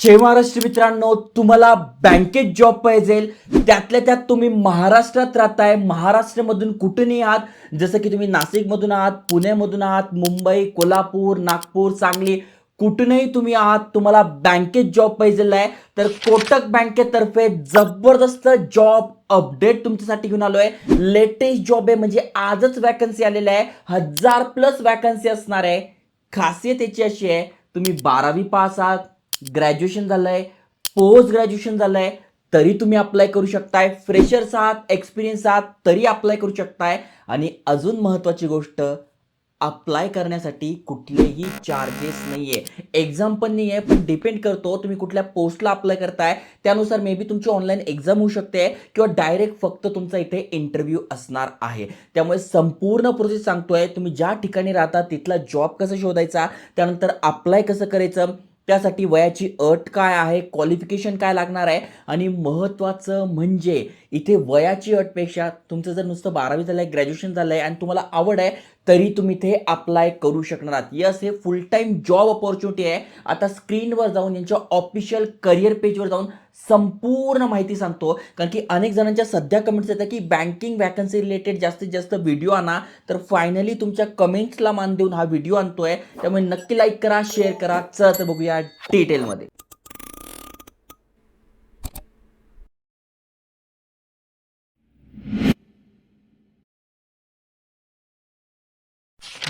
जय महाराष्ट्र मित्रांनो तुम्हाला बँकेत जॉब पाहिजे त्यातल्या त्यात तुम्ही महाराष्ट्रात राहताय. महाराष्ट्रामधून कुठूनही आहात जसं की तुम्ही नाशिकमधून आहात पुण्यामधून आहात मुंबई कोल्हापूर नागपूर सांगली कुठूनही तुम्ही आहात तुम्हाला बँकेत जॉब पाहिजे आहे. तर कोटक बँकेतर्फे जबरदस्त जॉब अपडेट तुमच्यासाठी घेऊन आलो आहे लेटेस्ट जॉब आहे म्हणजे आजच वॅकन्सी आलेल्या आहे. हजार प्लस वॅकन्सी असणार आहे. खासियत याची अशी आहे तुम्ही बारावी पास आहात ग्रॅज्युएशन झालं आहे पोस्ट ग्रॅज्युएशन झालं आहे तरी तुम्ही अप्लाय करू शकताय. फ्रेशर्स आहात एक्सपिरियन्स आहात तरी अप्लाय करू शकताय. आणि अजून महत्त्वाची गोष्ट अप्लाय करण्यासाठी कुठलेही चार्जेस नाही आहे एक्झाम पण नाही आहे पण डिपेंड करतो तुम्ही कुठल्या पोस्टला अप्लाय करताय. त्यानुसार मे बी तुमची ऑनलाईन एक्झाम होऊ शकते किंवा डायरेक्ट फक्त तुमचा इथे इंटरव्ह्यू असणार आहे. त्यामुळे संपूर्ण प्रोसेस सांगतोय तुम्ही ज्या ठिकाणी राहता तिथला जॉब कसा शोधायचा त्यानंतर अप्लाय कसं करायचं त्यासाठी वयाची अट काय आहे क्वालिफिकेशन काय लागणार आहे आणि महत्त्वाचं म्हणजे इथे वयाची अटपेक्षा तुमचं जर नुसतं बारावी झालं आहे ग्रॅज्युएशन झालं आहे आणि तुम्हाला आवड आहे तरी तुम्ही इथे अप्लाय करू शकणार आहात. यस हे फुल टाईम जॉब ऑपॉर्च्युनिटी आहे. आता स्क्रीनवर जाऊन यांच्या ऑफिशियल करिअर पेजवर जाऊन संपूर्ण माहिती सांगतो. कारण की अनेक जणांच्या सध्या कमेंट्स येतात की बँकिंग वॅकन्सी रिलेटेड जास्तीत जास्त व्हिडिओ आणा. तर फायनली तुमच्या कमेंट्सला मान देऊन हा व्हिडिओ आणतोय. त्यामुळे नक्की लाईक करा शेअर करा. चला तर बघूया डिटेलमध्ये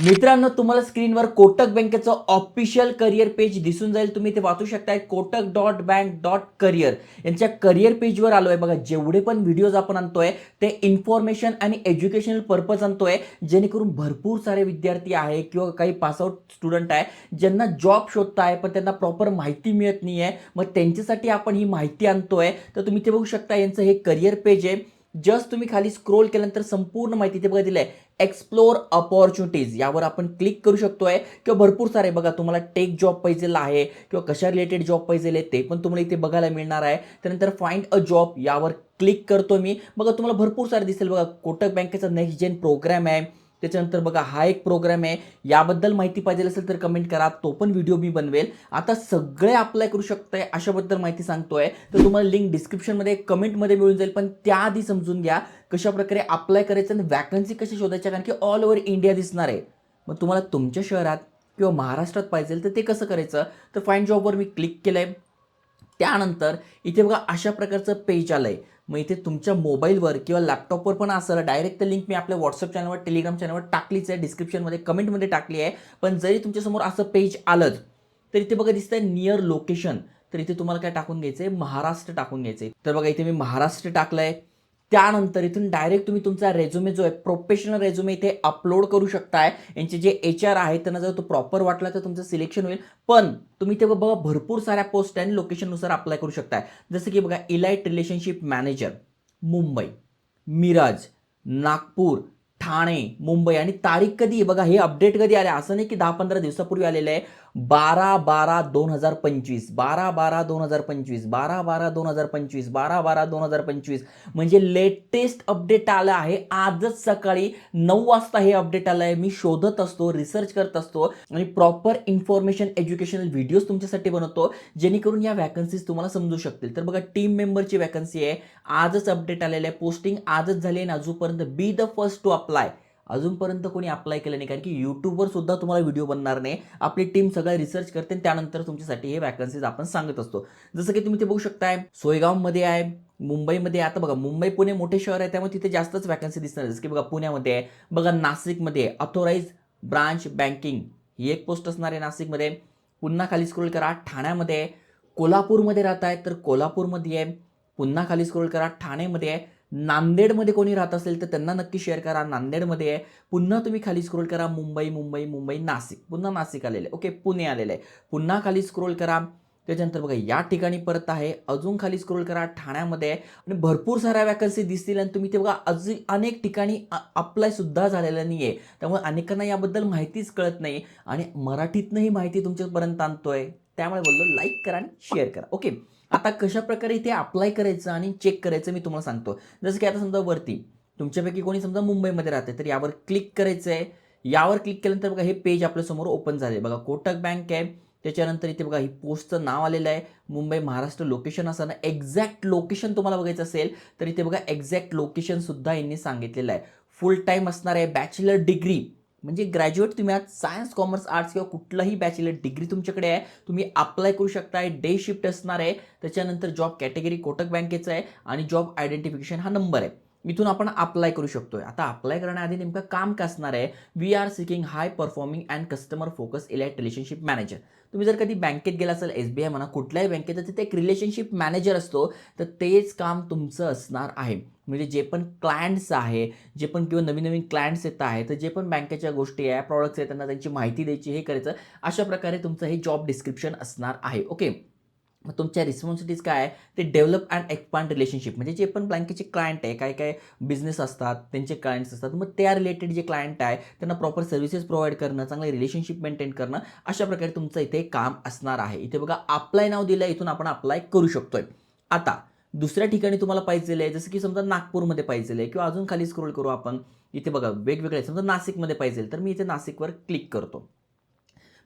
मित्रांनो तुम्हाला स्क्रीनवर कोटक बँकेचं ऑफिशियल करिअर पेज दिसून जाईल. तुम्ही ते वाचू शकताय Kotak dot bank dot career. यांच्या करिअर पेजवर आलो आहे बघा जेवढे पण व्हिडिओज आपण आणतोय ते इन्फॉर्मेशन आणि एज्युकेशनल पर्पज आणतोय जेणेकरून भरपूर सारे विद्यार्थी आहे किंवा काही पासआउट स्टुडंट आहे ज्यांना जॉब शोधता आहे पण त्यांना प्रॉपर माहिती मिळत नाही आहे मग त्यांच्यासाठी आपण ही माहिती आणतोय. तर तुम्ही ते बघू शकता यांचं हे करिअर पेज आहे. जस्ट तुम्ही खाली स्क्रोल केल्यानंतर संपूर्ण माहिती ते बघा आहे एक्सप्लोर अपॉर्च्युनिटीज यावर आपण क्लिक करू शकतोय. किंवा भरपूर सारे बघा तुम्हाला टेक जॉब पाहिजेला आहे किंवा कशा रिलेटेड जॉब पाहिजे आहे ते पण तुम्हाला इथे बघायला मिळणार आहे. त्यानंतर फाइंड अ जॉब यावर क्लिक करतो मी. बघा तुम्हाला भरपूर सारे दिसेल बघा कोटक बँकेचा नेक्स्ट जेन प्रोग्राम आहे. त्याच्यानंतर बघा हा एक प्रोग्राम आहे. याबद्दल माहिती पाहिजे असेल तर कमेंट करा. तो पण व्हिडिओ मी बनवेल. आता सगळे अप्लाय करू शकताय अशाबद्दल माहिती सांगतोय. तर तुम्हाला लिंक डिस्क्रिप्शनमध्ये कमेंटमध्ये मिळून जाईल. पण त्याआधी समजून घ्या कशा प्रकारे अप्लाय करायचं आणि वॅकन्सी कशी शोधायच्या कारण की ऑल ओव्हर इंडिया दिसणार आहे. मग तुम्हाला तुमच्या शहरात किंवा महाराष्ट्रात पाहिजे तर ते कसं करायचं? तर फाईन जॉबवर मी क्लिक केलं आहे त्यानंतर इथे बघा अशा प्रकारचं पेज आलं आहे मग इथे तुमच्या मोबाईलवर किंवा लॅपटॉपवर पण असं डायरेक्ट लिंक मी आपल्या व्हॉट्सअप चॅनलवर टेलिग्राम चॅनलवर टाकलीच आहे. डिस्क्रिप्शनमध्ये कमेंटमध्ये टाकली आहे. पण जरी तुमच्यासमोर असं पेज आलंच तर इथे बघा दिसतंय नियर लोकेशन तर इथे तुम्हाला काय टाकून घ्यायचं आहे महाराष्ट्र टाकून घ्यायचं आहे तर बघा इथे मी महाराष्ट्र टाकलं आहे त्यानंतर इथून डायरेक्ट तुम्ही तुमचा रेझ्युमे जो आहे प्रोफेशनल रेझ्युमे इथे अपलोड करू शकताय. यांचे जे एच आर आहे त्यांना जर तो प्रॉपर वाटला तर तुमचं सिलेक्शन होईल. पण तुम्ही ते बघा भरपूर साऱ्या पोस्ट आणि लोकेशननुसार अप्लाय करू शकताय. जसं की बघा elite relationship manager Mumbai. Miraj Nagpur Thane Mumbai. आणि तारीख कधी आहे? बघा हे अपडेट कधी आले? असं नाही की दहा पंधरा दिवसापूर्वी आलेलं आहे. बारा बारा दोन हजार पंचवीस बारा बारा दोन हजार पंचवीस बारा बारा दोन हजार पंचवीस बारा बारा दोन हजार पंचवीस म्हणजे लेटेस्ट अपडेट आलं आहे. आजच सकाळी नऊ वाजता हे अपडेट आलं आहे. मी शोधत असतो रिसर्च करत असतो आणि प्रॉपर इन्फॉर्मेशन एज्युकेशनल व्हिडिओज तुमच्यासाठी बनवतो जेणेकरून या वॅकन्सीज तुम्हाला समजू शकतील. तर बघा टीम मेंबरची वॅकन्सी आहे. आजच अपडेट आलेलं आहे. पोस्टिंग आजच झाली आणि अजूनपर्यंत be the first to apply अजूनपर्यंत कोणी अप्लाय केलं नाही कारण की यूट्यूबवर सुद्धा तुम्हाला व्हिडिओ बनणार नाही. आपली टीम सगळं रिसर्च करते आणि त्यानंतर तुमच्यासाठी हे वॅकन्सीज आपण सांगत असतो. जसं की तुम्ही ते बघू शकताय सोयगावमध्ये आहे मुंबईमध्ये आता बघा मुंबई पुणे मोठे शहर आहे त्यामुळे तिथे जास्तच वॅकन्सी दिसणार जसं की बघा पुण्यामध्ये आहे. बघा नाशिकमध्ये अथोराईज ब्रांच बँकिंग ही एक पोस्ट असणार आहे नाशिकमध्ये. पुन्हा खाली स्क्रोल करा ठाण्यामध्ये आहे. कोल्हापूरमध्ये राहत आहे तर कोल्हापूरमध्ये आहे. पुन्हा खाली स्क्रोल करा ठाणेमध्ये आहे. नांदेडमध्ये कोणी राहत असेल तर त्यांना नक्की शेअर करा. नांदेडमध्ये आहे. पुन्हा तुम्ही खाली स्क्रोल करा. मुंबई मुंबई मुंबई नाशिक. पुन्हा नाशिक आलेलं आहे. ओके पुणे आलेलं आहे. पुन्हा खाली स्क्रोल करा. त्याच्यानंतर बघा या ठिकाणी परत आहे. अजून खाली स्क्रोल करा. ठाण्यामध्ये आहे. आणि भरपूर साऱ्या वॅकन्सी दिसतील आणि तुम्ही ते बघा अजून अनेक ठिकाणी अप्लाय सुद्धा झालेलं नाही आहे त्यामुळे अनेकांना याबद्दल माहितीच कळत नाही. आणि मराठीतनं ही माहिती तुमच्यापर्यंत आणतोय. त्यामुळे बोललो लाईक करा आणि शेअर करा. ओके आता कशा प्रकारे इथे अप्लाय करायचं आणि चेक करायचं मी तुम्हाला सांगतो. जसं की आता समजा वरती तुमच्यापैकी कोणी समजा मुंबईमध्ये राहते तर यावर क्लिक करायचं आहे यावर क्लिक केल्यानंतर बघा हे पेज आपल्यासमोर ओपन झाले बघा कोटक बँक आहे. त्याच्यानंतर इथे बघा ही पोस्टचं नाव आलेलं आहे. मुंबई महाराष्ट्र लोकेशन असताना एक्झॅक्ट लोकेशन तुम्हाला बघायचं असेल तर इथे बघा एक्झॅक्ट लोकेशनसुद्धा यांनी सांगितलेलं आहे. फुल टाईम असणार आहे बॅचलर डिग्री म्हणजे ग्रॅज्युएट तुम्ही आज सायन्स कॉमर्स आर्ट्स किंवा कुठलाही बॅचलर डिग्री तुमच्याकडे आहे तुम्ही अप्लाय करू शकताय डे शिफ्ट असणार आहे त्याच्यानंतर जॉब कॅटेगरी कोटक बँकेचा आहे आणि जॉब आयडेंटिफिकेशन हा नंबर आहे. इथून आपण अप्लाय करू शकतो आहे आता अप्लाय करण्याआधी नेमकं काम का असणार आहे? We are seeking high performing and customer focus elite relationship manager तुम्ही जर कधी बँकेत गेला असाल एस बी आय म्हणा कुठल्याही बँकेत तर तिथे एक रिलेशनशिप मॅनेजर असतो तर तेच काम तुमचं असणार आहे. म्हणजे जे पण क्लायंट्स आहे जे पण किंवा नवीन नवीन क्लायंट्स येत आहे तर जे पण बँकेच्या गोष्टी आहे प्रॉडक्ट्स आहेत त्यांना त्यांची माहिती द्यायची हे करायचं अशा प्रकारे तुमचं हे जॉब डिस्क्रिप्शन असणार आहे ओके मग तुमच्या रिस्पॉन्सिबिलिटीज काय आहे? ते डेव्हलप अँड एक्सपांड रिलेशनशिप म्हणजे जे पण बँकेचे क्लायंट आहे काय काय बिझनेस असतात त्यांचे क्लायंट्स असतात मग त्या रिलेटेड जे क्लायंट आहे त्यांना प्रॉपर सर्व्हिसेस प्रोव्हाइड करणं चांगले रिलेशनशिप मेंटेन करणं अशा प्रकारे तुमचं इथे काम असणार आहे. इथे बघा अप्लाय नाव दिलं इथून आपण अप्लाय करू शकतोय. आता दुसऱ्या ठिकाणी तुम्हाला पाहिजे आहे जसं की समजा नागपूरमध्ये पाहिजे आहे किंवा अजून खाली स्क्रोल करू आपण इथे बघा वेगवेगळे समजा नाशिकमध्ये पाहिजे तर मी इथे नाशिकवर क्लिक करतो.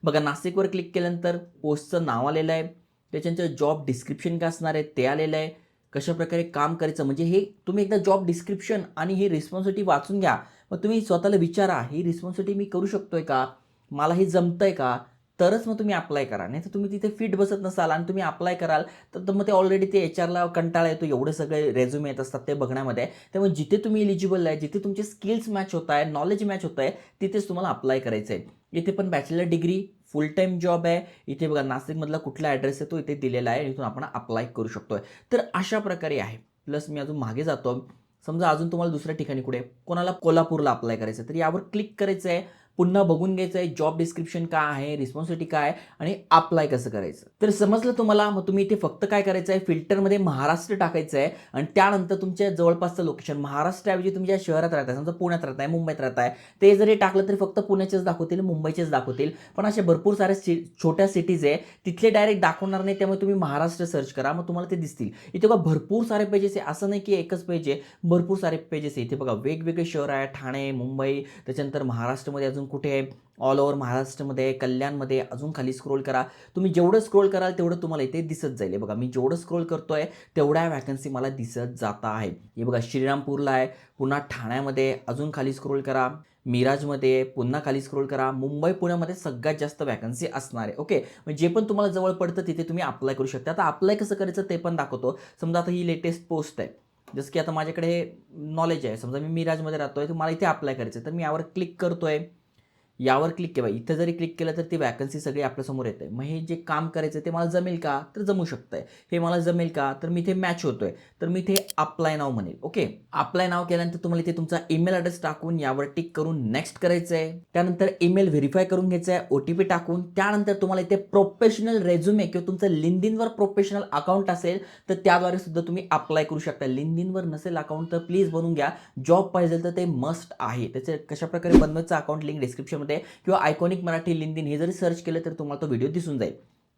बघा नाशिकवर क्लिक केल्यानंतर पोस्टचं नाव आलेलं आहे त्याच्यानंतर जॉब डिस्क्रिप्शन काय असणार आहे ते आलेलं आहे. कशा प्रकारे काम करायचं म्हणजे हे तुम्ही एकदा जॉब डिस्क्रिप्शन आणि ही रिस्पॉन्सिबिलिटी वाचून घ्या. मग तुम्ही स्वतःला विचारा ही रिस्पॉन्सिबिलिटी मी करू शकतो आहे का? मला हे जमतंय का? तरच मग तुम्ही अप्लाय करा नाही तर तुम्ही तिथे फिट बसत नसाल आणि तुम्ही अप्लाय कराल तर तर मग ते ऑलरेडी ते एच आरला कंटाळा येतो. एवढे सगळे रेझ्युमे येत असतात ते बघण्यामध्ये. त्यामुळे जिथे तुम्ही इलिजिबल आहे जिथे तुमचे स्किल्स मॅच होत आहे नॉलेज मॅच होत आहे तिथेच तुम्हाला अप्लाय करायचं आहे. इथे पण bachelor degree full time job आहे. इथे बघा नाशिकमधला कुठला ॲड्रेस आहे तो इथे दिलेला आहे. इथून आपण अप्लाय करू शकतो आहे तर अशा प्रकारे आहे. प्लस मी अजून मागे जातो. समजा अजून तुम्हाला दुसऱ्या ठिकाणी कुठे कोणाला कोल्हापूरला अप्लाय करायचं तर यावर क्लिक करायचं आहे. पुन्हा बघून घ्यायचं आहे जॉब डिस्क्रिप्शन काय आहे रिस्पॉन्सिबिलिटी काय आहे आणि अप्लाय कसं करायचं. तर समजलं तुम्हाला? मग तुम्ही इथे फक्त काय करायचं आहे? फिल्टरमध्ये महाराष्ट्र टाकायचं आहे आणि त्यानंतर तुमच्या जवळपासचं लोकेशन महाराष्ट्राऐवजी तुम्ही ज्या शहरात राहताय समजा पुण्यात राहताय मुंबईत राहताय ते जरी टाकलं तरी फक्त पुण्याचेच दाखवतील मुंबईचेच दाखवतील. पण अशा भरपूर साऱ्या सि छोट्या सिटीज आहे तिथले डायरेक्ट दाखवणार नाही त्यामुळे तुम्ही महाराष्ट्र सर्च करा. मग तुम्हाला ते दिसतील. इथे बघा भरपूर सारे पेजेस आहे. असं नाही की एकच पेज आहे. भरपूर सारे पेजेस आहे. इथे बघा वेगवेगळे शहर आहे ठाणे मुंबई त्याच्यानंतर महाराष्ट्रामध्ये अजून कुठे आहे? ऑल ओव्हर महाराष्ट्रमध्ये कल्याणमध्ये अजून खाली स्क्रोल करा. तुम्ही जेवढं स्क्रोल कराल तेवढं तुम्हाला इथे दिसत जाईल. बघा मी जेवढं स्क्रोल करतो आहे तेवढ्या वॅकन्सी मला दिसत जात आहे. हे बघा श्रीरामपूरला आहे पुन्हा ठाण्यामध्ये अजून खाली स्क्रोल करा. मिराजमध्ये पुन्हा खाली स्क्रोल करा. मुंबई पुण्यामध्ये सगळ्यात जास्त वॅकन्सी असणार आहे ओके म्हणजे जे पण तुम्हाला जवळ पडतं तिथे तुम्ही अप्लाय करू शकता. आता अप्लाय कसं करायचं ते पण दाखवतो. समजा आता ही लेटेस्ट पोस्ट आहे. जसं की आता माझ्याकडे नॉलेज आहे. समजा मी मिराजमध्ये राहतोय तर मला इथे अप्लाय करायचं आहे तर मी यावर क्लिक करतो आहे यावर क्लिक केलं. इथं जरी क्लिक केलं तर ती वॅकन्सी सगळी आपल्यासमोर येते. मग हे जे काम करायचं ते मला जमेल का? तर जमू शकतं आहे हे मला जमेल का? तर मी इथे मॅच होतोय. तर मी इथे अप्लाय नाव म्हणेल. ओके अप्लाय नाव केल्यानंतर तुम्हाला इथे तुमचा ईमेल ॲड्रेस टाकून यावर टिक करून नेक्स्ट करायचं आहे त्यानंतर ईमेल व्हेरीफाय करून घ्यायचं आहे ओ टी पी टाकून. त्यानंतर तुम्हाला इथे प्रोफेशनल रेझ्युमे किंवा तुमचं लिंदिनवर प्रोफेशनल अकाउंट असेल तर त्याद्वारे सुद्धा तुम्ही अप्लाय करू शकता. लिंदिनवर नसेल अकाउंट तर प्लीज बनवून घ्या. जॉब पाहिजे तर ते मस्ट आहे. त्याचे कशाप्रकारे बनवायचं अकाउंट लिंक डिस्क्रिप्शन डिस्क्रिप्शनमध्ये किंवा आयकॉनिक मराठी लिंदिन हे जरी सर्च केलं तर तुम्हाला तो व्हिडिओ दिसून जाईल.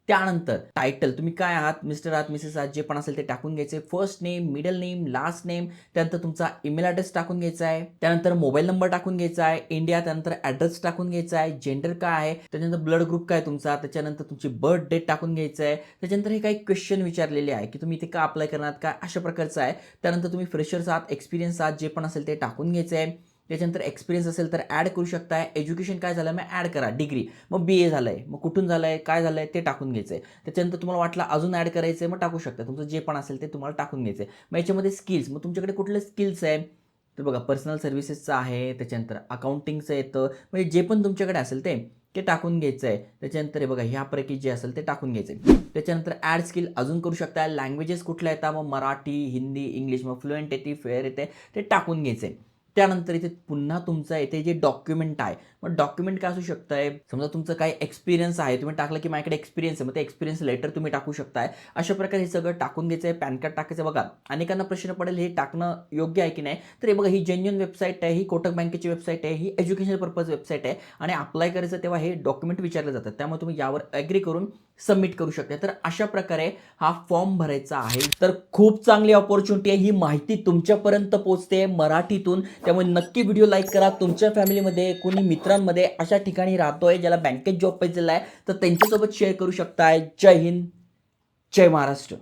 त्यानंतर टायटल तुम्ही काय आहात? मिस्टर आहात मिसेस आहात जे पण असेल ते टाकून घ्यायचे. First name middle name last name त्यानंतर तुमचा ईमेल ॲड्रेस टाकून घ्यायचा आहे. त्यानंतर मोबाईल नंबर टाकून घ्यायचा आहे. इंडिया त्यानंतर ॲड्रेस टाकून घ्यायचा आहे. जेंडर काय आहे? त्याच्यानंतर ब्लड ग्रुप काय तुमचा? त्याच्यानंतर तुमची बर्थ डेट टाकून घ्यायचं आहे. त्याच्यानंतर हे काही क्वेश्चन विचारलेले आहे की तुम्ही इथे का अप्लाय करणार? काय अशा प्रकारचं आहे. त्यानंतर तुम्ही फ्रेशर्स आहात एक्सपिरियन्स आहात जे पण असेल ते टाकून घ्यायचं आहे. त्याच्यानंतर एक्सपिरियन्स असेल तर ॲड करू शकताय. एज्युकेशन काय झालं मग ॲड करा. डिग्री मग बी ए झालं आहे मग कुठून झालं आहे काय झालं आहे ते टाकून घ्यायचं आहे त्याच्यानंतर तुम्हाला वाटलं अजून ॲड करायचं आहे मग टाकू शकता. तुमचं जे पण असेल ते तुम्हाला टाकून घ्यायचं आहे मग याच्यामध्ये स्किल्स मग तुमच्याकडे कुठले स्किल्स आहे? तर बघा पर्सनल सर्व्हिसेसचं आहे. त्याच्यानंतर अकाउंटिंगचं येतं. म्हणजे जे पण तुमच्याकडे असेल ते ते टाकून घ्यायचं आहे त्याच्यानंतर बघा ह्यापैकी जे असेल ते टाकून घ्यायचं आहे त्याच्यानंतर ॲड स्किल अजून करू शकता लँग्वेजेस कुठल्या येतात? मग मराठी हिंदी इंग्लिश मग फ्लुएंट येते फेअर येते. ते टाकून घ्यायचं आहे त्यानंतर इथे पुन्हा तुमचं इथे जे डॉक्युमेंट आहे मग डॉक्युमेंट काय असू शकतं आहे समजा तुमचं काय एक्सपिरियन्स आहे तुम्ही टाकलं की माझ्याकडे एक्सपिरियन्स आहे मग ते एक्सपिरियन्स लेटर तुम्ही टाकू शकताय. अशा प्रकारे हे सगळं टाकून घ्यायचं आहे पॅन कार्ड टाकायचं बघा अनेकांना प्रश्न पडेल हे टाकणं योग्य आहे की नाही? तर हे बघा ही जेन्युन वेबसाईट आहे ही कोटक बँकेची वेबसाईट आहे ही एज्युकेशन पर्पज वेबसाईट आहे. आणि अप्लाय करायचं तेव्हा हे डॉक्युमेंट विचारले जातात त्यामुळे तुम्ही यावर ॲग्री करून सबमिट करू शकता. तर अशा प्रकारे हा फॉर्म भरायचा आहे. तर खूप चांगली ऑपॉर्च्युनिटी आहे. ही माहिती तुमच्यापर्यंत पोहोचते. मराठीतून त्यामुळे नक्की व्हिडिओ लाईक करा. तुमच्या फॅमिलीमध्ये कोणी मित्रांमध्ये अशा ठिकाणी राहतोय ज्याला बँकेत जॉब पाहिजेला आहे तर त्यांच्यासोबत शेअर करू शकताय. जय हिंद. जय महाराष्ट्र.